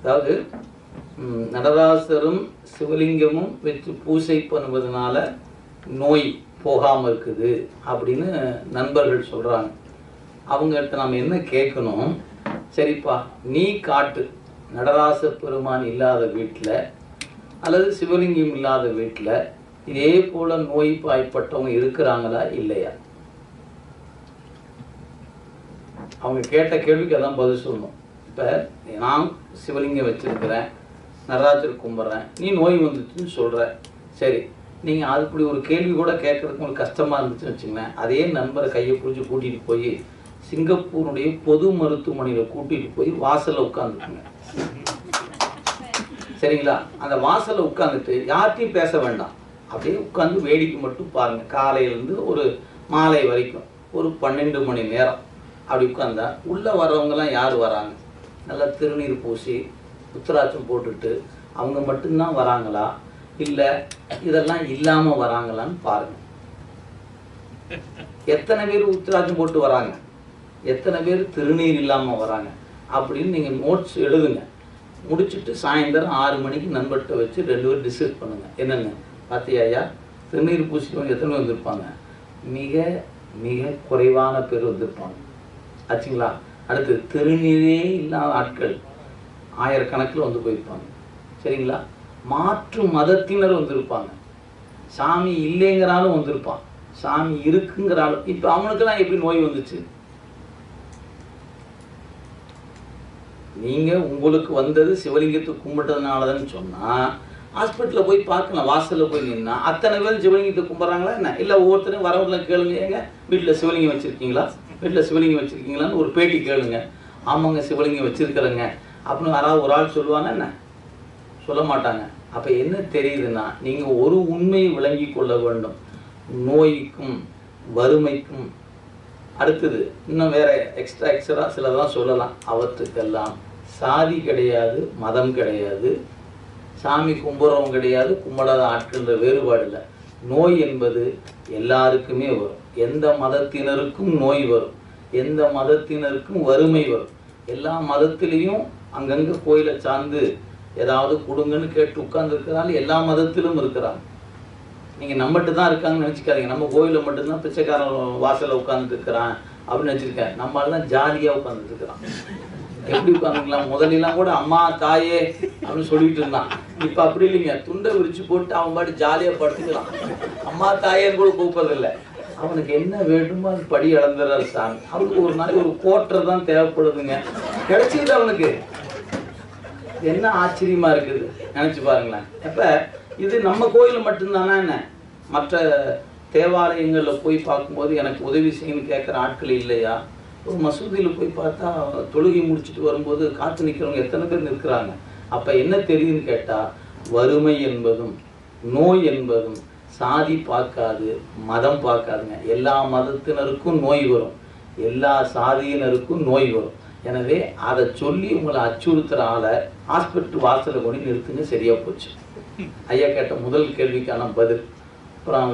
அதாவது நடராசரும் சிவலிங்கமும் வச்சு பூசை பண்ணுவதனால நோய் போகாமல் இருக்குது அப்படின்னு நண்பர்கள் சொல்கிறாங்க அவங்கள்ட்ட நம்ம என்ன கேட்கணும்? சரிப்பா நீ காட்டு. நடராச பெருமான் இல்லாத வீட்டில் அல்லது சிவலிங்கம் இல்லாத வீட்டில் இதே போல் நோய் பாய்ப்பட்டவங்க இருக்கிறாங்களா இல்லையா? அவங்க கேட்ட கேள்விக்கு அதான் பதில் சொல்லணும். இப்போ நான் சிவலிங்கம் வச்சுருக்கிறேன் நடராஜர் கும்பிட்றேன் நீ நோய் வந்துச்சுன்னு சொல்கிற சரி நீங்கள் அது இப்படி ஒரு கேள்வி கூட கேட்குறதுக்கு உங்களுக்கு கஷ்டமாக இருந்துச்சுன்னு வச்சுங்களேன் அதே நண்பரை கையை பிடிச்சி கூட்டிகிட்டு போய் சிங்கப்பூருடைய பொது மருத்துவமனையில் கூட்டிகிட்டு போய் வாசலில் உட்காந்துக்குங்க சரிங்களா? அந்த வாசலில் உட்காந்துட்டு யார்கிட்டையும் பேச வேண்டாம். அப்படியே உட்காந்து வேடிக்கை மட்டும் பாருங்கள் காலையிலேருந்து ஒரு மாலை வரைக்கும் ஒரு பன்னெண்டு மணி நேரம் அப்படி உட்காந்தா உள்ளே வர்றவங்கலாம் யார் வராங்க? நல்லா திருநீர் பூசி உத்தராட்சம் போட்டுட்டு அவங்க மட்டும்தான் வராங்களா? இல்லை இதெல்லாம் இல்லாமல் வராங்களான்னு பாருங்கள் எத்தனை பேர் உத்தராட்சம் போட்டு வராங்க? எத்தனை பேர் திருநீர் இல்லாமல் வராங்க? அப்படின்னு நீங்கள் நோட்ஸ் எழுதுங்க. முடிச்சுட்டு சாயந்தரம் ஆறு மணிக்கு நண்பர்கிட்ட வச்சு ரெண்டு பேரும் டிஸ்கஸ் பண்ணுங்க. என்னென்ன? பார்த்தியா ஐயா? திருநீர் பூசிக்கவங்க எத்தனை பேர் வந்திருப்பாங்க? மிக மிக குறைவான பேர் வந்திருப்பாங்க. ஆச்சுங்களா? அடுத்து திருநீரே இல்லாத ஆட்கள். ஆயிரக்கணக்கில் வந்து போயிருப்பாங்க. சரிங்களா? மாற்று மதத்தினர் வந்திருப்பாங்க. சாமி இல்லைங்கிறாலும் வந்திருப்பான். சாமி இருக்குங்கிறாலும் இப்போ அவனுக்கெல்லாம் எப்படி நோய் வந்துச்சு? நீங்கள் உங்களுக்கு வந்தது சிவலிங்கத்தை கும்பிட்டதுனாலதான் சொன்னால் ஹாஸ்பிட்டலில் போய் பார்க்கலாம் வாசலில் போய் நின்னா அத்தனை பேர் சிவலிங்கத்தை கும்பிட்றாங்களா என்ன? இல்லை ஒவ்வொருத்தரும் வரவங்களை கேளுங்க. ஏங்க? வீட்டில் சிவலிங்கம் வச்சுருக்கீங்களா? வீட்டில் சிவலிங்கம் வச்சுருக்கீங்களான்னு ஒரு பேட்டி கேளுங்க. ஆமாங்க சிவலிங்கம் வச்சுருக்கிறேங்க அப்படின்னு யாராவது ஒரு ஆள் சொல்லுவாங்க என்ன? சொல்ல மாட்டாங்க. அப்போ என்ன தெரியுதுன்னா நீங்கள் ஒரு உண்மையை விளங்கி கொள்ள வேண்டும். நோய்க்கும் வறுமைக்கும். அடுத்தது இன்னும் வேற எக்ஸ்ட்ரா எக்ஸ்ட்ரா சிலதான் சொல்லலாம். அவற்றுக்கெல்லாம் சாதி கிடையாது மதம் கிடையாது. சாமி கும்புறவும் கிடையாது கும்பலாத ஆட்கள்ன்ற வேறுபாடு இல்லை. நோய் என்பது எல்லாருக்குமே வரும். எந்த மதத்தினருக்கும் நோய் வரும். எந்த மதத்தினருக்கும் வறுமை வரும். எல்லா மதத்திலையும் அங்கங்கே கோயிலை சார்ந்து ஏதாவது கொடுங்கன்னு கேட்டு உட்கார்ந்துருக்கிறாங்க எல்லா மதத்திலும் இருக்கிறாங்க. நீங்கள் நம்மகிட்ட தான் இருக்காங்கன்னு நினச்சிக்காதீங்க. நம்ம கோயிலில் மட்டும்தான் பிச்சைக்காரன் வாசலில் உட்காந்துட்டு இருக்கிறான் அப்படின்னு வச்சுருக்கேன் நம்மளால தான் ஜாலியாக உட்காந்துட்டு இருக்கிறான் எப்படி உட்காந்துக்கலாம் முதலாம் கூட அம்மா தாயே அப்படின்னு சொல்லிட்டு இருந்தான். இப்போ அப்படி இல்லைங்க. துண்டை விரிச்சு போட்டு அவன் பாட்டு ஜாலியாக படுத்துக்கலாம். அம்மா தாயார் கூட கூப்பிடுறதில்ல. அவனுக்கு என்ன வேண்டுமோ அது படி இழந்துறாரு சாமி. அவனுக்கு ஒரு நாளைக்கு ஒரு கோட்டர் தான் தேவைப்படுதுங்க. கிடைச்சிது அவனுக்கு. என்ன ஆச்சரியமா இருக்குது? நினைச்சு பாருங்களேன். அப்ப இது நம்ம கோயில் மட்டும்தானா என்ன? மற்ற தேவாலயங்களில் போய் பார்க்கும்போது எனக்கு உதவி செய்யணும்னு கேட்குற ஆட்கள் இல்லையா? ஒரு மசூதியில் போய் பார்த்தா தொழுகை முடிச்சுட்டு வரும்போது காத்து நிற்கிறவங்க எத்தனை பேர் நிற்கிறாங்க? அப்போ என்ன தெரியுதுன்னு கேட்டால் வறுமை என்பதும் நோய் என்பதும் சாதி பார்க்காது மதம் பார்க்காதுங்க. எல்லா மதத்தினருக்கும் நோய் வரும். எல்லா சாதியினருக்கும் நோய் வரும். எனவே அதை சொல்லி உங்களை அச்சுறுத்துற ஆளை ஹாஸ்பிட்டல் வாசலில் கொண்டு நிறுத்துங்க சரியாக போச்சு. ஐயா கேட்ட முதல் கேள்விக்கான பதில். அப்புறம்